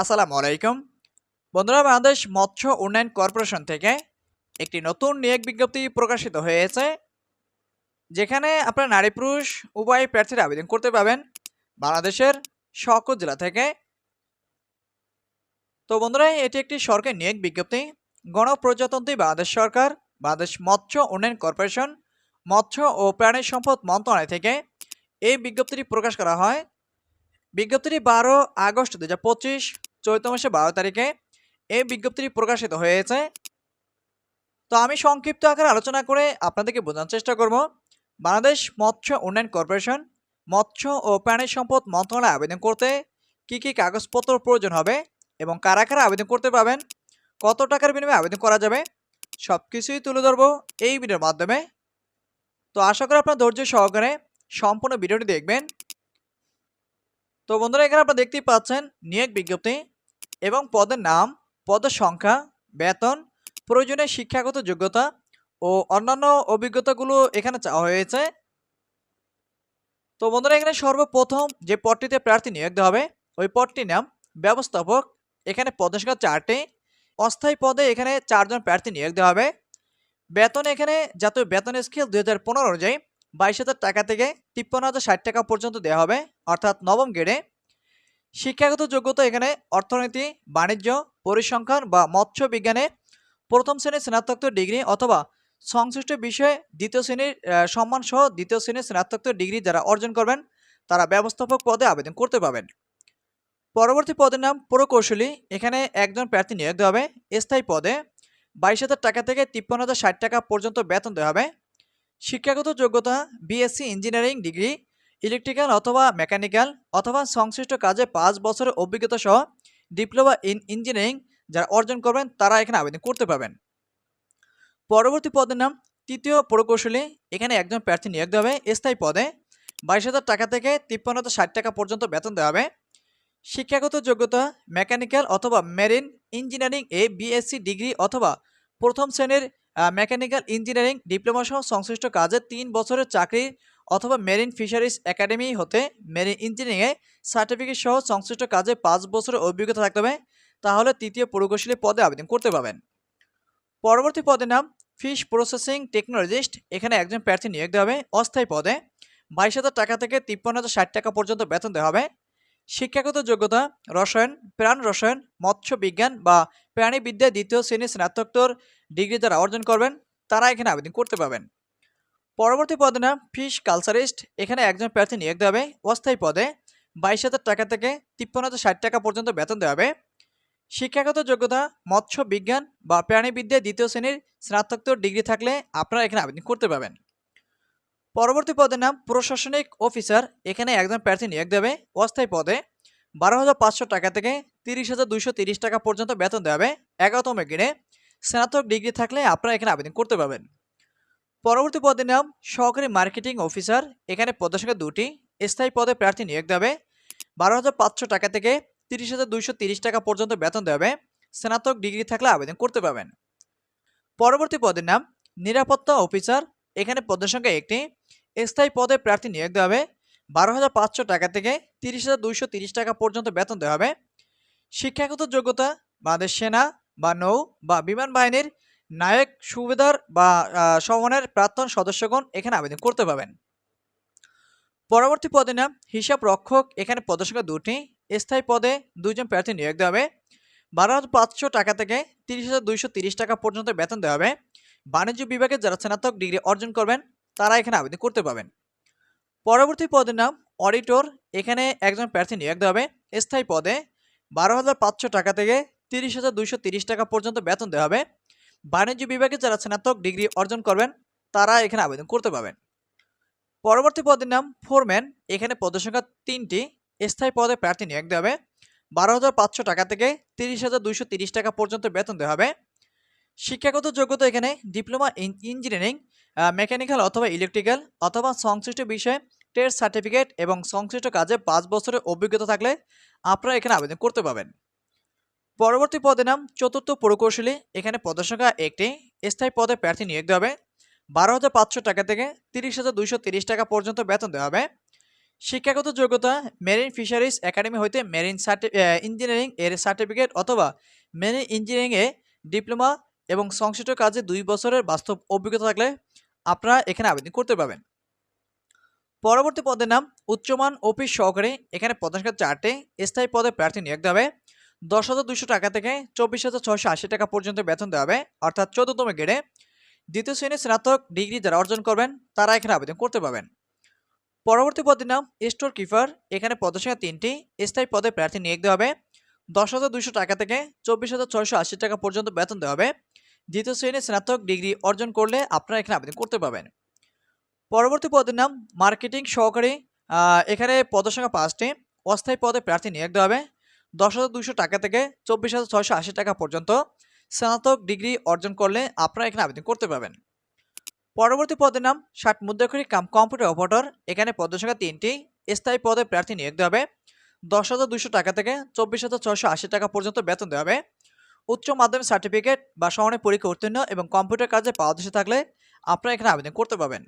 আসসালামু আলাইকুম। বন্ধুরা, বাংলাদেশ মৎস্য উন্নয়ন কর্পোরেশন থেকে একটি নতুন নিয়োগ বিজ্ঞপ্তি প্রকাশিত হয়েছে, যেখানে আপনারা নারী, পুরুষ, উভয় প্রার্থীরা আবেদন করতে পাবেন বাংলাদেশের সকল জেলা থেকে। তো বন্ধুরা, এটি একটি সরকারি নিয়োগ বিজ্ঞপ্তি। গণপ্রজাতন্ত্রী বাংলাদেশ সরকার, বাংলাদেশ মৎস্য উন্নয়ন কর্পোরেশন, মৎস্য ও প্রাণী সম্পদ মন্ত্রণালয় থেকে এই বিজ্ঞপ্তিটি প্রকাশ করা হয়। বিজ্ঞপ্তিটি বারো আগস্ট দু হাজার পঁচিশ চৈত্র মাসে বারো তারিখে এই বিজ্ঞপ্তিটি প্রকাশিত হয়েছে। তো আমি সংক্ষিপ্ত আকারে আলোচনা করে আপনাদেরকে বোঝানোর চেষ্টা করব। বাংলাদেশ মৎস্য উন্নয়ন কর্পোরেশন মৎস্য ও প্রাণী সম্পদ মন্ত্রণালয়ে আবেদন করতে কি কি কাগজপত্র প্রয়োজন হবে এবং কারা কারা আবেদন করতে পাবেন কত টাকার বিনিময়ে আবেদন করা যাবে সব কিছুই তুলে ধরবো এই ভিডিওর মাধ্যমে। তো আশা করি আপনার ধৈর্য সহকারে সম্পূর্ণ ভিডিওটি দেখবেন। তো বন্ধুরা, এখানে আপনারা দেখতেই পাচ্ছেন নিয়োগ বিজ্ঞপ্তি এবং পদের নাম, পদের সংখ্যা, বেতন প্রয়োজনে শিক্ষাগত যোগ্যতা ও অন্যান্য অভিজ্ঞতাগুলো এখানে চাওয়া হয়েছে। তো বন্ধুরা, এখানে সর্বপ্রথম যে পদটিতে প্রার্থী নিয়োগ দেওয়া হবে, ওই পদটির নাম ব্যবস্থাপক। এখানে পদের সংখ্যা চারটি। অস্থায়ী পদে এখানে চারজন প্রার্থী নিয়োগ দেওয়া হবে। বেতন এখানে জাতীয় বেতন স্কেল দুই হাজার পনেরো অনুযায়ী বাইশ হাজার টাকা থেকে তিপ্পান্ন হাজার ষাট টাকা পর্যন্ত দেওয়া হবে। অর্থাৎ নবম গ্রেডে শিক্ষাগত যোগ্যতা এখানে অর্থনীতি, বাণিজ্য, পরিসংখ্যান বা মৎস্য বিজ্ঞানে প্রথম শ্রেণির স্নাতকোত্তর ডিগ্রি অথবা সংশ্লিষ্ট বিষয়ে দ্বিতীয় শ্রেণির সম্মান সহ দ্বিতীয় শ্রেণির স্নাতকোত্তর ডিগ্রি যারা অর্জন করবেন, তারা ব্যবস্থাপক পদে আবেদন করতে পারবেন। পরবর্তী পদের নাম প্রকৌশলী। এখানে একজন প্রার্থী নিয়োগ দেওয়া হবে। স্থায়ী পদে বাইশ হাজার টাকা থেকে তিপ্পান্ন হাজার ষাট টাকা পর্যন্ত বেতন দেওয়া হবে। শিক্ষাগত যোগ্যতা বিএসসি ইঞ্জিনিয়ারিং ডিগ্রি ইলেকট্রিক্যাল অথবা মেকানিক্যাল অথবা সংশ্লিষ্ট কাজে পাঁচ বছরের অভিজ্ঞতা সহ ডিপ্লোমা ইন ইঞ্জিনিয়ারিং যারা অর্জন করবেন, তারা এখানে আবেদন করতে পারবেন। পরবর্তী পদের নাম তৃতীয় প্রকৌশলী। এখানে একজন প্রার্থী নিয়োগ দেওয়া হবে। স্থায়ী পদে বাইশ হাজার টাকা থেকে তিপ্পান্ন হাজার ষাট টাকা পর্যন্ত বেতন দেওয়া হবে। শিক্ষাগত যোগ্যতা মেকানিক্যাল অথবা মেরিন ইঞ্জিনিয়ারিং এ বিএসসি ডিগ্রি অথবা প্রথম শ্রেণির মেকানিক্যাল ইঞ্জিনিয়ারিং, ডিপ্লোমা সহ সংশ্লিষ্ট কাজে তিন বছরের চাকরি অথবা মেরিন ফিশারিজ একাডেমি হতে মেরিন ইঞ্জিনিয়ারিংয়ে সার্টিফিকেট সহ সংশ্লিষ্ট কাজে পাঁচ বছরের অভিজ্ঞতা থাকতে হবে। তাহলে তৃতীয় প্রকৌশলী পদে আবেদন করতে পারবেন। পরবর্তী পদের নাম ফিশ প্রসেসিং টেকনোলজিস্ট। এখানে একজন প্রার্থী নিয়োগ দেওয়া হবে। অস্থায়ী পদে বাইশ হাজার টাকা থেকে তিপ্পান্ন হাজার ষাট টাকা পর্যন্ত বেতন দেওয়া হবে। শিক্ষাগত যোগ্যতা, রসায়ন, প্রাণ রসায়ন, মৎস্য বিজ্ঞান বা প্রাণীবিদ্যা দ্বিতীয় শ্রেণির স্নাতকোত্তর ডিগ্রি যারা অর্জন করবেন, তারা এখানে আবেদন করতে পারবেন। পরবর্তী পদে নাম ফিশ কালচারিস্ট, এখানে একজন প্রার্থী নিয়োগ দেওয়া হবে। অস্থায়ী পদে বাইশ হাজার টাকা থেকে তিপ্পান্ন হাজার ষাট টাকা পর্যন্ত বেতন দেওয়া হবে। শিক্ষাগত যোগ্যতা, মৎস্য বিজ্ঞান বা প্রাণীবিদ্যা দ্বিতীয় শ্রেণির স্নাতকোত্তর ডিগ্রি থাকলে আপনারা এখানে আবেদন করতে পারবেন। পরবর্তী পদের নাম প্রশাসনিক অফিসার। এখানে একজন প্রার্থী নিয়োগ দেবে। অস্থায়ী পদে বারো হাজার পাঁচশো টাকা থেকে তিরিশ হাজার দুইশো তিরিশ টাকা পর্যন্ত বেতন দেওয়া হবে। এগারোতম গ্রেডে স্নাতক ডিগ্রি থাকলে আপনারা এখানে আবেদন করতে পারবেন। পরবর্তী পদের নাম সহকারী মার্কেটিং অফিসার। এখানে পদের সংখ্যা দুটি। স্থায়ী পদে প্রার্থী নিয়োগ দেবে বারো হাজার পাঁচশো টাকা থেকে তিরিশ হাজার দুইশো তিরিশ টাকা পর্যন্ত বেতন দেওয়া হবে। স্নাতক ডিগ্রি থাকলে আবেদন করতে পারবেন। পরবর্তী পদের নাম নিরাপত্তা অফিসার। এখানে পদের সংখ্যা একটি। স্থায়ী পদে প্রার্থী নিয়োগ দেওয়া হবে। বারো হাজার পাঁচশো টাকা থেকে তিরিশ হাজার দুইশো তিরিশ টাকা পর্যন্ত বেতন দেওয়া হবে। শিক্ষাগত যোগ্যতা, বাংলাদেশ সেনা বা নৌ বা বিমান বাহিনীর নায়ক, সুবেদার বা সমনের প্রাক্তন সদস্যগণ এখানে আবেদন করতে পারবেন। পরবর্তী পদে নাম হিসাব রক্ষক এখানে পদের সংখ্যা দুটি। স্থায়ী পদে দুইজন প্রার্থী নিয়োগ দেওয়া হবে। বারো হাজার পাঁচশো টাকা থেকে তিরিশ হাজার দুইশো তিরিশ টাকা পর্যন্ত বেতন দেওয়া হবে। বাণিজ্য বিভাগে যারা স্নাতক ডিগ্রি অর্জন করবেন, তারা এখানে আবেদন করতে পারবেন। পরবর্তী পদের নাম অডিটর। এখানে একজন প্রার্থী নিয়োগ দেওয়া হবে। স্থায়ী পদে বারো হাজার পাঁচশো টাকা থেকে তিরিশ হাজার দুইশো তিরিশ টাকা পর্যন্ত বেতন দেওয়া হবে। বাণিজ্য বিভাগে যারা স্নাতক ডিগ্রি অর্জন করবেন, তারা এখানে আবেদন করতে পারবেন। পরবর্তী পদের নাম ফোরম্যান। এখানে পদের সংখ্যা তিনটি। স্থায়ী পদে প্রার্থী নিয়োগ দেওয়া হবে। বারো হাজার পাঁচশো টাকা থেকে তিরিশ হাজার দুইশো তিরিশ টাকা পর্যন্ত বেতন দেওয়া হবে। শিক্ষাগত যোগ্যতা এখানে ডিপ্লোমা ইন ইঞ্জিনিয়ারিং মেকানিক্যাল অথবা ইলেকট্রিক্যাল অথবা সংশ্লিষ্ট বিষয়ে ট্রেড সার্টিফিকেট এবং সংশ্লিষ্ট কাজে পাঁচ বছরের অভিজ্ঞতা থাকলে আপনারা এখানে আবেদন করতে পারবেন। পরবর্তী পদের নাম চতুর্থ প্রকৌশলী। এখানে পদের সংখ্যা একটি স্থায়ী পদে প্রার্থী নিয়োগ দেওয়া হবে। বারো হাজার পাঁচশো টাকা থেকে তিরিশ হাজার দুইশো তিরিশ টাকা পর্যন্ত বেতন দেওয়া হবে। শিক্ষাগত যোগ্যতা মেরিন ফিশারিজ একাডেমি হইতে মেরিন ইঞ্জিনিয়ারিং এর সার্টিফিকেট অথবা মেরিন ইঞ্জিনিয়ারিংয়ে ডিপ্লোমা এবং সংশ্লিষ্ট কাজে দুই বছরের বাস্তব অভিজ্ঞতা থাকলে আপনারা এখানে আবেদন করতে পারবেন। পরবর্তী পদের নাম, উচ্চমান অফিস সহকারী। এখানে পদসংখ্যা চারটে, স্থায়ী পদে প্রার্থী নিয়োগ দেওয়া হবে। দশ হাজার দুশো টাকা থেকে চব্বিশ হাজার ছশো আশি টাকা পর্যন্ত বেতন দেওয়া হবে, অর্থাৎ চোদ্দতম গ্রেডে। দ্বিতীয় শ্রেণির স্নাতক ডিগ্রি যারা অর্জন করবেন, তারা এখানে আবেদন করতে পারবেন। পরবর্তী পদের নাম, স্টোর কিপার। এখানে পদসংখ্যা তিনটি, স্থায়ী পদে প্রার্থী নিয়োগ দেওয়া হবে। দশ হাজার দুশো টাকা থেকে চব্বিশ হাজার ছয়শো আশি টাকা পর্যন্ত বেতন দেওয়া হবে। দ্বিতীয় শ্রেণির স্নাতক ডিগ্রি অর্জন করলে আপনারা এখানে আবেদন করতে পারবেন। পরবর্তী পদের নাম মার্কেটিং সহকারী। এখানে পদসংখ্যা পাঁচটি। অস্থায়ী পদে প্রার্থী নিয়োগ দেওয়া হবে। দশ হাজার দুশো টাকা থেকে চব্বিশ হাজার ছয়শো আশি টাকা পর্যন্ত স্নাতক ডিগ্রি অর্জন করলে আপনারা এখানে আবেদন করতে পারবেন। পরবর্তী পদের নাম ষাট মুদ্রাক্ষরী কাম কম্পিউটার অপারেটর। এখানে পদসংখ্যা তিনটি। স্থায়ী পদে প্রার্থী নিয়োগ দেওয়া হবে। দশ হাজার দুশো টাকা থেকে চব্বিশ হাজার ছয়শো আশি টাকা পর্যন্ত বেতন দেওয়া হবে। উচ্চ মাধ্যমিক সার্টিফিকেট বা সমানের পরীক্ষা উত্তীর্ণ এবং কম্পিউটার কাজে পারদর্শী থাকলে আপনারা এখানে আবেদন করতে পারবেন।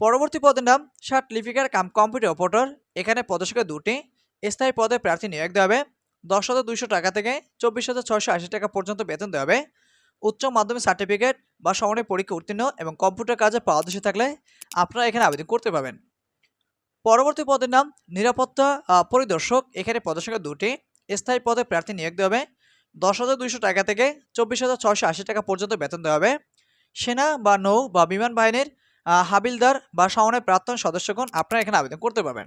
পরবর্তী পদের নাম ষাট লিপিকার কাম কম্পিউটার অপারেটর। এখানে পদসংখ্যা দুটি স্থায়ী পদে প্রার্থী নিয়োগ দেওয়া হবে। দশ হাজার দুইশো টাকা থেকে চব্বিশ হাজার ছয়শো আশি টাকা পর্যন্ত বেতন দেওয়া হবে। উচ্চ মাধ্যমিক সার্টিফিকেট বা সমানের পরীক্ষা উত্তীর্ণ এবং কম্পিউটার কাজে পারদর্শী থাকলে আপনারা এখানে আবেদন করতে পারবেন। পরবর্তী পদের নাম, নিরাপত্তা পরিদর্শক। এখানে পদসংখ্যা দুটি স্থায়ী পদে প্রার্থী নিয়োগ দেওয়া হবে। দশ হাজার দুইশো টাকা থেকে চব্বিশ হাজার ছয়শো আশি টাকা পর্যন্ত বেতন দেওয়া হবে। সেনা বা নৌ বা বিমান বাহিনীর হাবিলদার বা সমানের প্রাক্তন সদস্যগণ আপনারা এখানে আবেদন করতে পারবেন।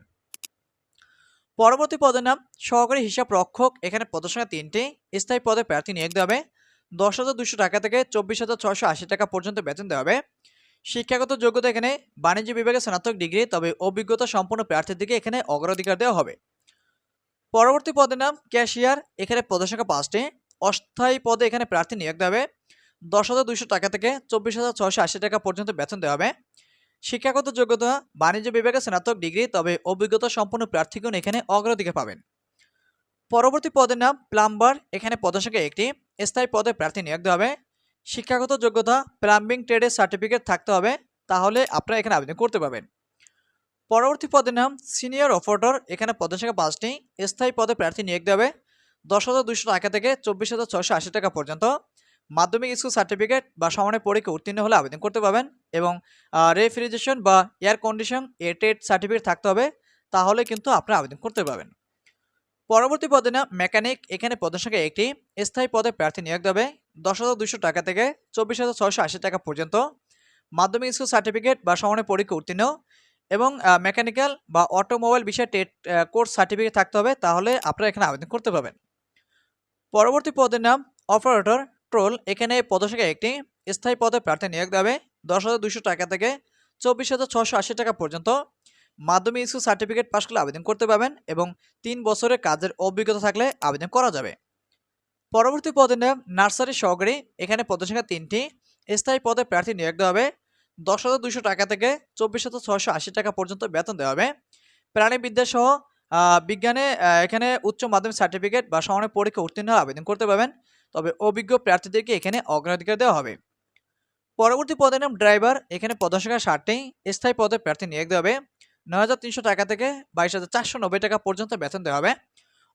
পরবর্তী পদের নাম, সহকারী হিসাব রক্ষক, এখানে পদসংখ্যা তিনটি স্থায়ী পদে প্রার্থী নিয়োগ দেওয়া হবে। দশ হাজার দুশো টাকা থেকে চব্বিশ হাজার ছয়শো আশি টাকা পর্যন্ত বেতন দেওয়া হবে। শিক্ষাগত যোগ্যতা এখানে বাণিজ্য বিভাগে স্নাতক ডিগ্রি, তবে অভিজ্ঞতা সম্পন্ন প্রার্থীর দিকে এখানে অগ্রাধিকার দেওয়া হবে। পরবর্তী পদের নাম ক্যাশিয়ার, এখানে পদসংখ্যা পাঁচটি। অস্থায়ী পদে এখানে প্রার্থী নিয়োগ দেওয়া হবে। দশ হাজার দুশো টাকা থেকে চব্বিশ হাজার ছশো আশি টাকা পর্যন্ত বেতন দেওয়া হবে। শিক্ষাগত যোগ্যতা, বাণিজ্য বিভাগে স্নাতক ডিগ্রি, তবে অভিজ্ঞতা সম্পন্ন প্রার্থীগণ এখানে অগ্রাধিকার পাবেন। পরবর্তী পদের নাম প্লাম্বার, এখানে পদসংখ্যা একটি। স্থায়ী পদে প্রার্থী নিয়োগ দেওয়া হবে। শিক্ষাগত যোগ্যতা, প্লাম্বিং ট্রেডের সার্টিফিকেট থাকতে হবে। তাহলে আপনারা এখানে আবেদন করতে পারবেন। পরবর্তী পদের নাম সিনিয়র অপারেটর। এখানে পদসংখ্যা পাঁচটি স্থায়ী পদে প্রার্থী নিয়োগ দেবে দশ হাজার দুশো টাকা থেকে চব্বিশ হাজার ছশো আশি টাকা পর্যন্ত। মাধ্যমিক স্কুল সার্টিফিকেট বা সমানের পরীক্ষা উত্তীর্ণ হলে আবেদন করতে পারবেন এবং রেফ্রিজারেশন বা এয়ার কন্ডিশন, এ টেট সার্টিফিকেট থাকতে হবে, তাহলে কিন্তু আপনারা আবেদন করতে পারবেন। পরবর্তী পদে নাম মেকানিক। এখানে পদসংখ্যা একটি। স্থায়ী পদে প্রার্থী নিয়োগ দেবে দশ হাজার দুশো টাকা থেকে চব্বিশ হাজার ছশো আশি টাকা পর্যন্ত। মাধ্যমিক স্কুল সার্টিফিকেট বা সমানের পরীক্ষা উত্তীর্ণ এবং মেকানিক্যাল বা অটোমোবাইল বিষয়ে টেট কোর্স সার্টিফিকেট থাকতে হবে, তাহলে আপনারা এখানে আবেদন করতে পারবেন। পরবর্তী পদের নাম অপারেটর ট্রোল এখানে পদসংখ্যা একটি স্থায়ী পদে প্রার্থী নিয়োগ দেবে। দশ হাজার দুশো টাকা থেকে চব্বিশ হাজার ছশো আশি টাকা পর্যন্ত মাধ্যমিক স্কুল সার্টিফিকেট পাশ করলে আবেদন করতে পারবেন এবং তিন বছরের কাজের অভিজ্ঞতা থাকলে আবেদন করা যাবে। পরবর্তী পদের নাম, নার্সারি সহকারী, এখানে পদসংখ্যা তিনটি স্থায়ী পদে প্রার্থী নিয়োগ দেওয়া হবে। দশ হাজার দুশো টাকা থেকে চব্বিশ হাজার ছয়শো আশি টাকা পর্যন্ত বেতন দেওয়া হবে। প্রাণীবিদ্যা সহ বিজ্ঞানে এখানে উচ্চ মাধ্যমিক সার্টিফিকেট বা সমানের পরীক্ষা উত্তীর্ণ আবেদন করতে পারবেন। তবে অভিজ্ঞ প্রার্থীদেরকে এখানে অগ্রাধিকার দেওয়া হবে। পরবর্তী পদের নাম ড্রাইভার, এখানে পদসংখ্যা ষাটটি, স্থায়ী পদে প্রার্থী নিয়োগ দেওয়া হবে। নয় হাজার তিনশো টাকা থেকে বাইশ হাজার চারশো নব্বই টাকা পর্যন্ত বেতন দেওয়া হবে।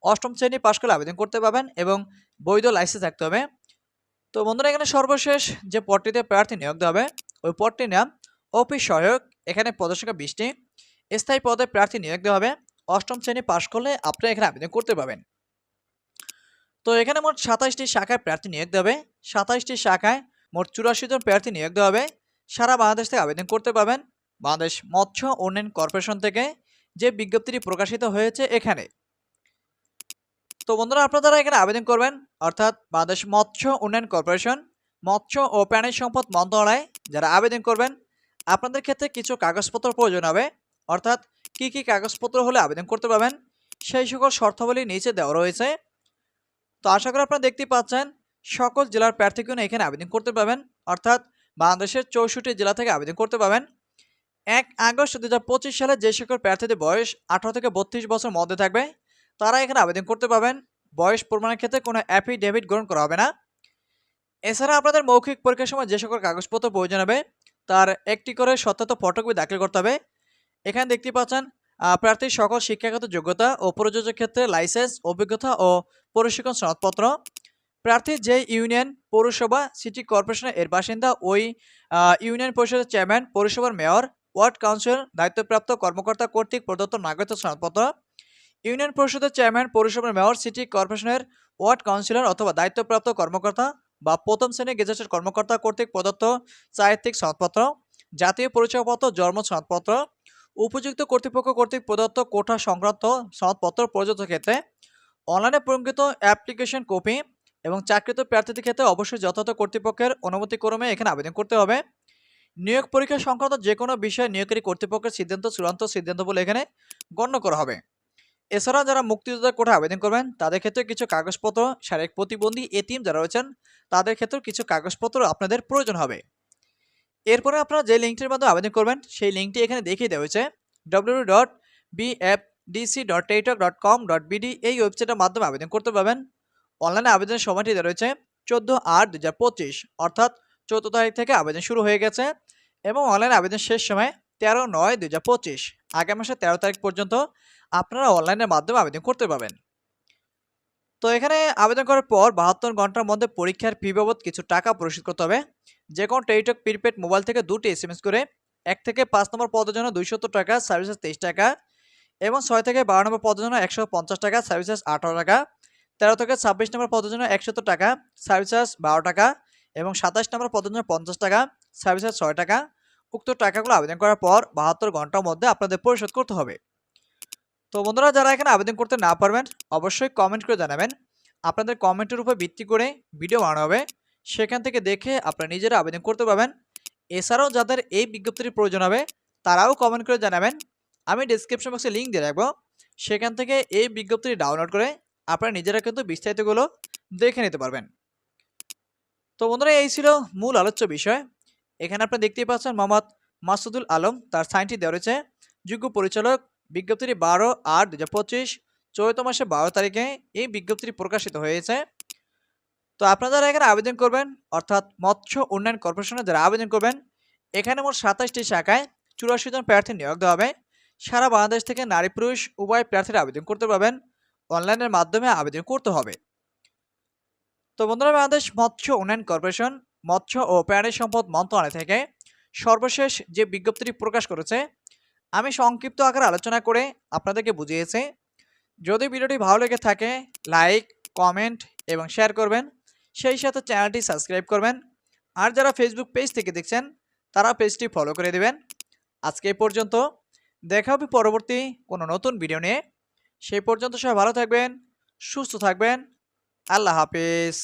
অষ্টম শ্রেণি পাশ করে আবেদন করতে পারবেন এবং বৈধ লাইসেন্স থাকতে হবে। তো বন্ধুরা, এখানে সর্বশেষ যে পদটিতে প্রার্থী নিয়োগ দেওয়া হবে, ওই পদটির নাম অফিস সহায়ক, এখানে পদসংখ্যা বিশটি। স্থায়ী পদে প্রার্থী নিয়োগ দেওয়া হবে। অষ্টম শ্রেণি পাশ করলে আপনি এখানে আবেদন করতে পারবেন। তো এখানে মোট সাতাইশটি শাখায় প্রার্থী নিয়োগ দেওয়া হবে। সাতাইশটি শাখায় মোট চুরাশি জন প্রার্থী নিয়োগ দেওয়া হবে। সারা বাংলাদেশ থেকে আবেদন করতে পারবেন। বাংলাদেশ মৎস্য উন্নয়ন কর্পোরেশন থেকে যে বিজ্ঞপ্তিটি প্রকাশিত হয়েছে এখানে। তো বন্ধুরা, আপনারা এখানে আবেদন করবেন, অর্থাৎ বাংলাদেশ মৎস্য উন্নয়ন কর্পোরেশন, মৎস্য ও প্রাণী সম্পদ মন্ত্রণালয় যারা আবেদন করবেন, আপনাদের ক্ষেত্রে কিছু কাগজপত্র প্রয়োজন হবে। অর্থাৎ কি কি কাগজপত্র হলে আবেদন করতে পারবেন, সেই সকল শর্তাবলী নিচে দেওয়া রয়েছে। তো আশা করি আপনারা দেখতেই পাচ্ছেন, সকল জেলার প্রার্থীগণ এখানে আবেদন করতে পারবেন, অর্থাৎ বাংলাদেশের চৌষট্টি জেলা থেকে আবেদন করতে পারবেন। এক আগস্ট দু সালে যে সকল প্রার্থীদের বয়স আঠারো থেকে বত্রিশ বছর মধ্যে থাকবে তারা এখানে আবেদন করতে পারবেন। বয়স প্রমাণের ক্ষেত্রে কোনো অ্যাফিডেভিট গ্রহণ করা হবে না। এছাড়া আপনাদের মৌখিক পরীক্ষার সময় যে সকল কাগজপত্র প্রয়োজন হবে, তার একটি করে সত্যত ফটোকপি দাখিল করতে হবে। এখানে দেখতে পাচ্ছেন প্রার্থীর সকল শিক্ষাগত যোগ্যতা ও প্রযোজ্য ক্ষেত্রে লাইসেন্স, অভিজ্ঞতা ও প্রশিক্ষণ সনদপত্র। প্রার্থী যে ইউনিয়ন পৌরসভা, সিটি কর্পোরেশনের এর বাসিন্দা, ওই ইউনিয়ন পরিষদের চেয়ারম্যান, পৌরসভার মেয়র, ওয়ার্ড কাউন্সিল দায়িত্বপ্রাপ্ত কর্মকর্তা কর্তৃক প্রদত্ত নাগরিকত্ব সনদপত্র। ইউনিয়ন পরিষদের চেয়ারম্যান, পৌরসভার মেয়র, সিটি কর্পোরেশনের ওয়ার্ড কাউন্সিলর অথবা দায়িত্বপ্রাপ্ত কর্মকর্তা বা প্রথম শ্রেণির গেজেটের কর্মকর্তা কর্তৃক প্রদত্ত সাহিত্যিক সনদপত্র জাতীয় পরিচয়পত্র, জন্ম সনদপত্র উপযুক্ত কর্তৃপক্ষ কর্তৃক প্রদত্ত কোঠা সংক্রান্ত সনদপত্র প্রযোজ্য ক্ষেত্রে অনলাইনে প্রঙ্কিত অ্যাপ্লিকেশন কপি এবং চাকরিত প্রার্থীদের ক্ষেত্রে অবশ্যই যথাযথ কর্তৃপক্ষের অনুমতিক্রমে এখানে আবেদন করতে হবে। নিয়োগ পরীক্ষা সংক্রান্ত যে কোনো বিষয়ে নিয়োগকারী কর্তৃপক্ষের সিদ্ধান্ত, চূড়ান্ত সিদ্ধান্ত বলে এখানে গণ্য করা হবে। এছাড়া যারা মুক্তিযোদ্ধা কোঠা আবেদন করবেন, তাদের ক্ষেত্রে কিছু কাগজপত্র, শারীরিক প্রতিবন্ধী এতিম যারা রয়েছেন, তাদের ক্ষেত্রেও কিছু কাগজপত্র আপনাদের প্রয়োজন হবে। এরপরে আপনারা যে লিঙ্কটির মাধ্যমে আবেদন করবেন, সেই লিঙ্কটি এখানে দেখিয়ে দেওয়া হয়েছে W dot BFDC dot teletalk dot com dot BD এই ওয়েবসাইটের মাধ্যমে আবেদন করতে পারবেন। অনলাইনে আবেদনের সময়টি দেওয়া রয়েছে, চোদ্দ আট দু অর্থাৎ চৌদ্দ তারিখ থেকে আবেদন শুরু হয়ে গেছে এবং অনলাইন আবেদন শেষ সময় তেরো নয় দু আগামী মাসের তেরো তারিখ পর্যন্ত আপনারা অনলাইনের মাধ্যমে আবেদন করতে পারবেন। তো এখানে আবেদন করার পর বাহাত্তর ঘণ্টার মধ্যে পরীক্ষার ফি বাবদ কিছু টাকা পরিশোধ করতে হবে। যে কোনো টেলিটক, প্রিপেড, মোবাইল থেকে দুটি এস করে এক থেকে পাঁচ নম্বর পদের জন্য দুইশত টাকা সার্ভিসেস তেইশ টাকা এবং ছয় থেকে বারো নম্বর পদের জন্য একশো পঞ্চাশ টাকা সার্ভিসেস আঠারো টাকা, তেরো থেকে ছাব্বিশ নম্বর পদের জন্য একশত টাকা সার্ভিসেস বারো টাকা এবং সাতাশ নম্বর পদের জন্য পঞ্চাশ টাকা সার্ভিসেস ছয় টাকা। উক্ত টাকাগুলো আবেদন করার পর বাহাত্তর ঘণ্টার মধ্যে আপনাদের পরিশোধ করতে হবে। তো বন্ধুরা, যারা এখানে আবেদন করতে না পারবেন, অবশ্যই কমেন্ট করে জানাবেন। আপনাদের কমেন্টের উপর ভিত্তি করে ভিডিও বানানো হবে। সেখান থেকে দেখে আপনারা নিজেরা আবেদন করতে পারবেন। এছাড়াও যাদের এই বিজ্ঞপ্তির প্রয়োজন হবে, তারাও কমেন্ট করে জানাবেন। আমি ডিসক্রিপশন বক্সে লিঙ্ক দিয়ে রাখব। সেখান থেকে এই বিজ্ঞপ্তিটি ডাউনলোড করে আপনারা নিজেরা কিন্তু বিস্তারিতগুলো দেখে নিতে পারবেন। তো বন্ধুরা, এই ছিল মূল আলোচ্য বিষয়। এখানে আপনারা দেখতেই পাচ্ছেন মোহাম্মদ মাসুদুল আলম, তার সাইনটি দেওয়া রয়েছে। যোগ্য পরিচালক বিজ্ঞপ্তিটি বারো আট দু হাজার পঁচিশ চৈত মাসে বারো তারিখে এই বিজ্ঞপ্তিটি প্রকাশিত হয়েছে। তো আপনারা যারা এখানে আবেদন করবেন, অর্থাৎ মৎস্য উন্নয়ন কর্পোরেশনে যারা আবেদন করবেন, এখানে মোট সাতাশটি শাখায় চুরাশি জন প্রার্থী নিয়োগ দেওয়া হবে। সারা বাংলাদেশ থেকে নারী পুরুষ উভয় প্রার্থীরা আবেদন করতে পারবেন, অনলাইনের মাধ্যমে আবেদন করতে হবে। তো বন্ধুরা, বাংলাদেশ মৎস্য উন্নয়ন কর্পোরেশন মৎস্য ও প্রাণী সম্পদ মন্ত্রণালয় থেকে সর্বশেষ যে বিজ্ঞপ্তিটি প্রকাশ করেছে আমি সংক্ষিপ্ত আকারে আলোচনা করে আপনাদেরকে বুঝিয়েছি। যদি ভিডিওটি ভালো লেগে থাকে, লাইক, কমেন্ট এবং শেয়ার করবেন। সেই সাথে চ্যানেলটি সাবস্ক্রাইব করবেন। আর যারা ফেসবুক পেজ থেকে দেখছেন তারা পেজটি ফলো করে দেবেন। আজকে পর্যন্ত। দেখা হবে পরবর্তী কোনো নতুন ভিডিও নিয়ে। সেই পর্যন্ত সবাই ভালো থাকবেন, সুস্থ থাকবেন। আল্লাহ হাফেজ।